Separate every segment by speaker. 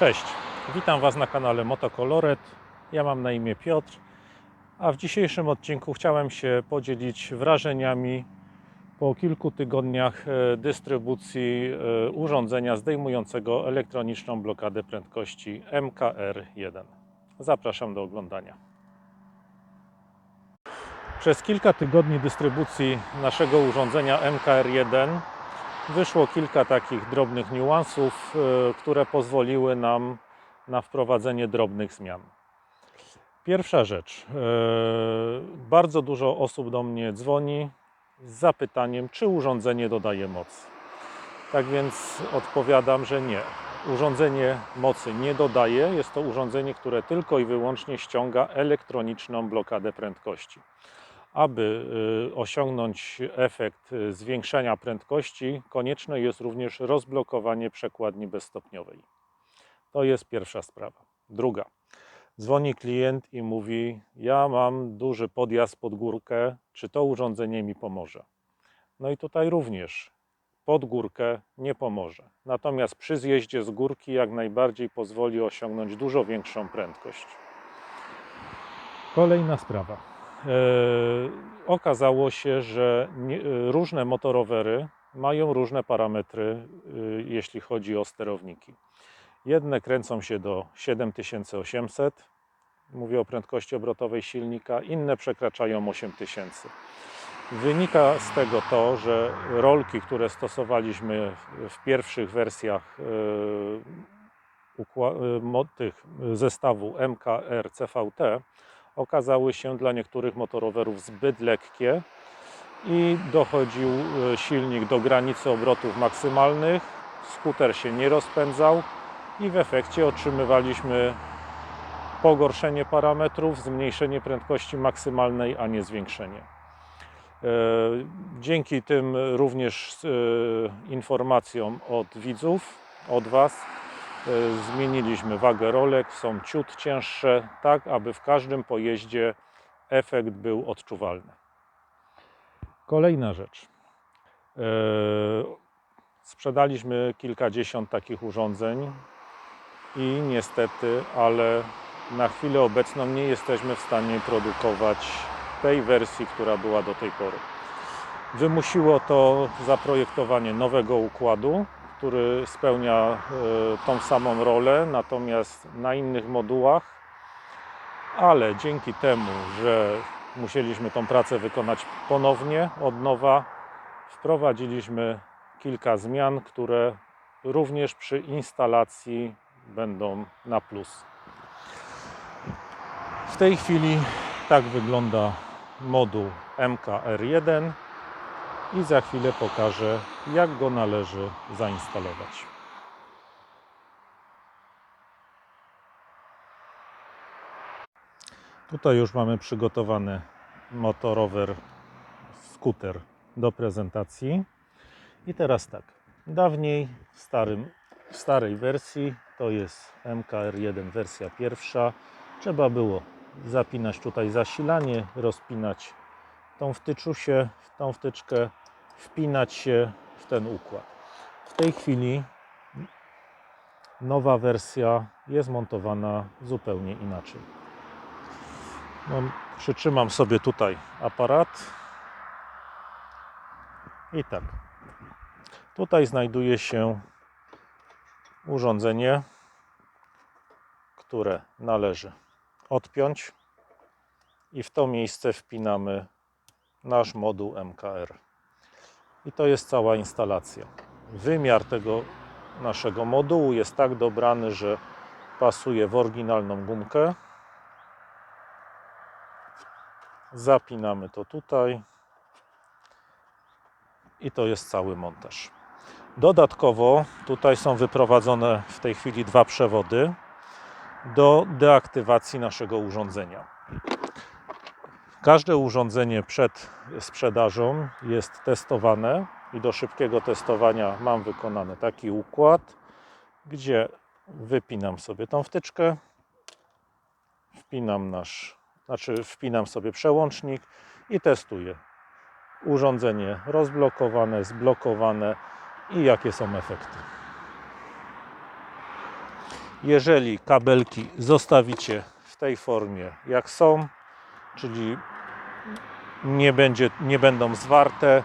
Speaker 1: Cześć, witam Was na kanale Motocoloret. Ja mam na imię Piotr, a w dzisiejszym odcinku chciałem się podzielić wrażeniami po kilku tygodniach e, dystrybucji e, urządzenia zdejmującego elektroniczną blokadę prędkości MKR1. Zapraszam do oglądania. Przez kilka tygodni dystrybucji naszego urządzenia MKR1 wyszło kilka takich drobnych niuansów, e, które pozwoliły nam na wprowadzenie drobnych zmian. Pierwsza rzecz. e, Bardzo dużo osób do mnie dzwoni z zapytaniem, czy urządzenie dodaje mocy. Tak więc odpowiadam, że nie. Urządzenie mocy nie dodaje. Jest to urządzenie, które tylko i wyłącznie ściąga elektroniczną blokadę prędkości. Aby y, osiągnąć efekt y, zwiększenia prędkości, konieczne jest również rozblokowanie przekładni bezstopniowej. To jest pierwsza sprawa. Druga. Dzwoni klient i mówi: Ja mam duży podjazd pod górkę, czy to urządzenie mi pomoże? No i tutaj również pod górkę nie pomoże. Natomiast przy zjeździe z górki jak najbardziej pozwoli osiągnąć dużo większą prędkość. Kolejna sprawa. E, okazało się, że e, różne motorowery mają różne parametry, e, jeśli chodzi o sterowniki. Jedne kręcą się do 7800, mówię o prędkości obrotowej silnika, inne przekraczają 8000. Wynika z tego to, że rolki, które stosowaliśmy w pierwszych wersjach tych zestawu MKR CVT okazały się dla niektórych motorowerów zbyt lekkie i dochodził e, silnik do granicy obrotów maksymalnych, skuter się nie rozpędzał i w efekcie otrzymywaliśmy pogorszenie parametrów, zmniejszenie prędkości maksymalnej, a nie zwiększenie. E, Dzięki tym również e, informacjom od widzów, od Was, zmieniliśmy wagę rolek, są ciut cięższe, tak aby w każdym pojeździe efekt był odczuwalny. Kolejna rzecz. E, Sprzedaliśmy kilkadziesiąt takich urządzeń i niestety, ale na chwilę obecną nie jesteśmy w stanie produkować tej wersji, która była do tej pory. Wymusiło to zaprojektowanie nowego układu, który spełnia e, tą samą rolę, natomiast na innych modułach, ale dzięki temu, że musieliśmy tą pracę wykonać ponownie, od nowa, wprowadziliśmy kilka zmian, które również przy instalacji będą na plus. W tej chwili tak wygląda moduł MKR1 i za chwilę pokażę, jak go należy zainstalować. Tutaj już mamy przygotowany motorower, skuter do prezentacji. I teraz tak, dawniej w, starym, w starej wersji, to jest MKR1 wersja pierwsza, trzeba było zapinać tutaj zasilanie, rozpinać tą wtyczusię, tą wtyczkę, wpinać się w ten układ. W tej chwili nowa wersja jest montowana zupełnie inaczej. No, przytrzymam sobie tutaj aparat i tak. Tutaj znajduje się urządzenie, które należy odpiąć i w to miejsce wpinamy nasz moduł MKR. I to jest cała instalacja. Wymiar tego naszego modułu jest tak dobrany, że pasuje w oryginalną gumkę. Zapinamy to tutaj i to jest cały montaż. Dodatkowo tutaj są wyprowadzone w tej chwili dwa przewody do deaktywacji naszego urządzenia. Każde urządzenie przed sprzedażą jest testowane i do szybkiego testowania mam wykonany taki układ, gdzie wypinam sobie tą wtyczkę, wpinam nasz, znaczy wpinam sobie przełącznik i testuję urządzenie rozblokowane, zblokowane i jakie są efekty. Jeżeli kabelki zostawicie w tej formie jak są, czyli nie, będzie, nie będą zwarte,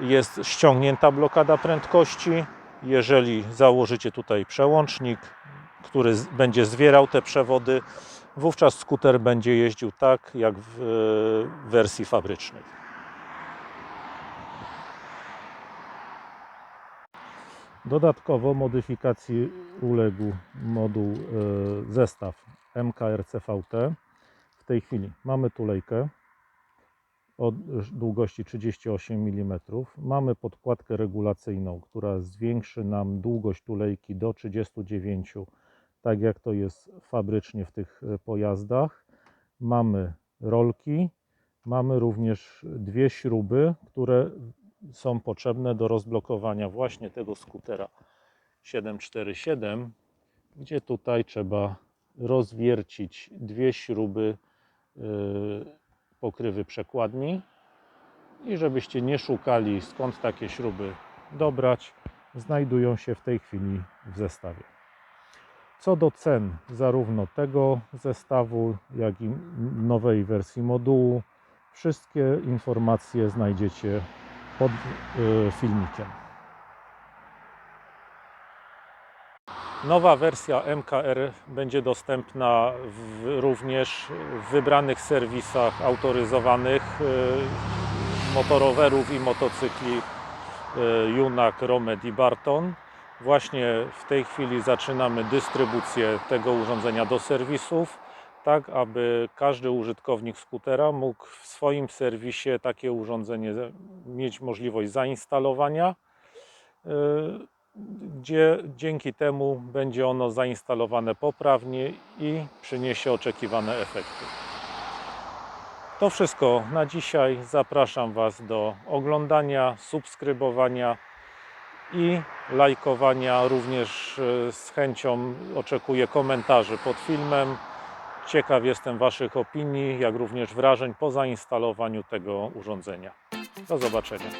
Speaker 1: jest ściągnięta blokada prędkości. Jeżeli założycie tutaj przełącznik, który będzie zwierał te przewody, wówczas skuter będzie jeździł tak, jak w e, wersji fabrycznej. Dodatkowo modyfikacji uległ moduł e, zestaw MKRCVT. W tej chwili mamy tulejkę o długości 38 mm. Mamy podkładkę regulacyjną, która zwiększy nam długość tulejki do 39 tak jak to jest fabrycznie w tych e, pojazdach. Mamy rolki, mamy również dwie śruby, które są potrzebne do rozblokowania właśnie tego skutera 747, gdzie tutaj trzeba rozwiercić dwie śruby y, pokrywy przekładni i żebyście nie szukali skąd takie śruby dobrać, znajdują się w tej chwili w zestawie. Co do cen zarówno tego zestawu, jak i nowej wersji modułu, wszystkie informacje znajdziecie pod y, filmikiem. Nowa wersja MKR będzie dostępna w, również w wybranych serwisach autoryzowanych y, motorowerów i motocykli y, Junak, Romed i Barton. Właśnie w tej chwili zaczynamy dystrybucję tego urządzenia do serwisów, tak aby każdy użytkownik skutera mógł w swoim serwisie takie urządzenie mieć możliwość zainstalowania, y, gdzie dzięki temu będzie ono zainstalowane poprawnie i przyniesie oczekiwane efekty. To wszystko na dzisiaj. Zapraszam Was do oglądania, subskrybowania i lajkowania. Również e, z chęcią oczekuję komentarzy pod filmem. Ciekaw jestem Waszych opinii, jak również wrażeń po zainstalowaniu tego urządzenia. Do zobaczenia.